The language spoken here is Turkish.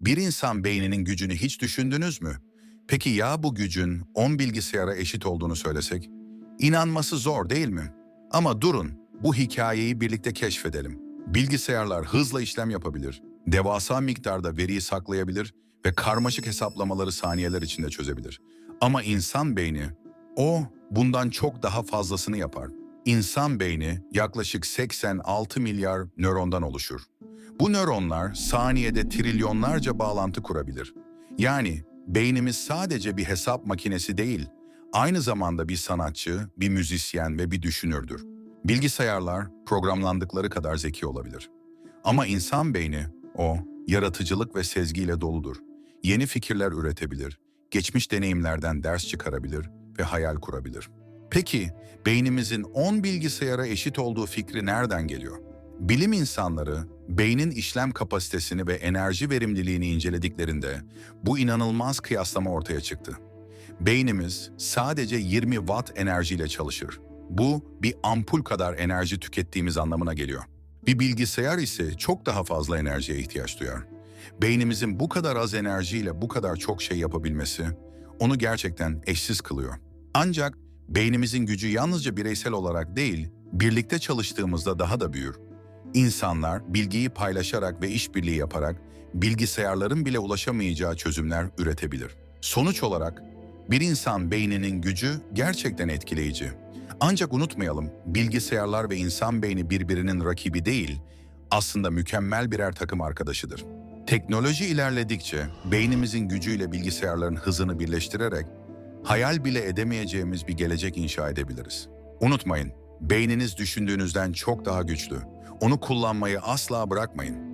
Bir insan beyninin gücünü hiç düşündünüz mü? Peki ya bu gücün 10 bilgisayara eşit olduğunu söylesek? İnanması zor değil mi? Ama durun, bu hikayeyi birlikte keşfedelim. Bilgisayarlar hızla işlem yapabilir, devasa miktarda veriyi saklayabilir ve karmaşık hesaplamaları saniyeler içinde çözebilir. Ama insan beyni, o bundan çok daha fazlasını yapar. İnsan beyni yaklaşık 86 milyar nörondan oluşur. Bu nöronlar saniyede trilyonlarca bağlantı kurabilir. Yani beynimiz sadece bir hesap makinesi değil, aynı zamanda bir sanatçı, bir müzisyen ve bir düşünürdür. Bilgisayarlar programlandıkları kadar zeki olabilir. Ama insan beyni, o, yaratıcılık ve sezgiyle doludur. Yeni fikirler üretebilir, geçmiş deneyimlerden ders çıkarabilir ve hayal kurabilir. Peki, beynimizin 10 bilgisayara eşit olduğu fikri nereden geliyor? Bilim insanları beynin işlem kapasitesini ve enerji verimliliğini incelediklerinde bu inanılmaz kıyaslama ortaya çıktı. Beynimiz sadece 20 watt enerjiyle çalışır. Bu bir ampul kadar enerji tükettiğimiz anlamına geliyor. Bir bilgisayar ise çok daha fazla enerjiye ihtiyaç duyar. Beynimizin bu kadar az enerjiyle bu kadar çok şey yapabilmesi onu gerçekten eşsiz kılıyor. Ancak beynimizin gücü yalnızca bireysel olarak değil, birlikte çalıştığımızda daha da büyür. İnsanlar bilgiyi paylaşarak ve işbirliği yaparak bilgisayarların bile ulaşamayacağı çözümler üretebilir. Sonuç olarak bir insan beyninin gücü gerçekten etkileyici. Ancak unutmayalım, bilgisayarlar ve insan beyni birbirinin rakibi değil, aslında mükemmel birer takım arkadaşıdır. Teknoloji ilerledikçe beynimizin gücüyle bilgisayarların hızını birleştirerek hayal bile edemeyeceğimiz bir gelecek inşa edebiliriz. Unutmayın, beyniniz düşündüğünüzden çok daha güçlü. Onu kullanmayı asla bırakmayın.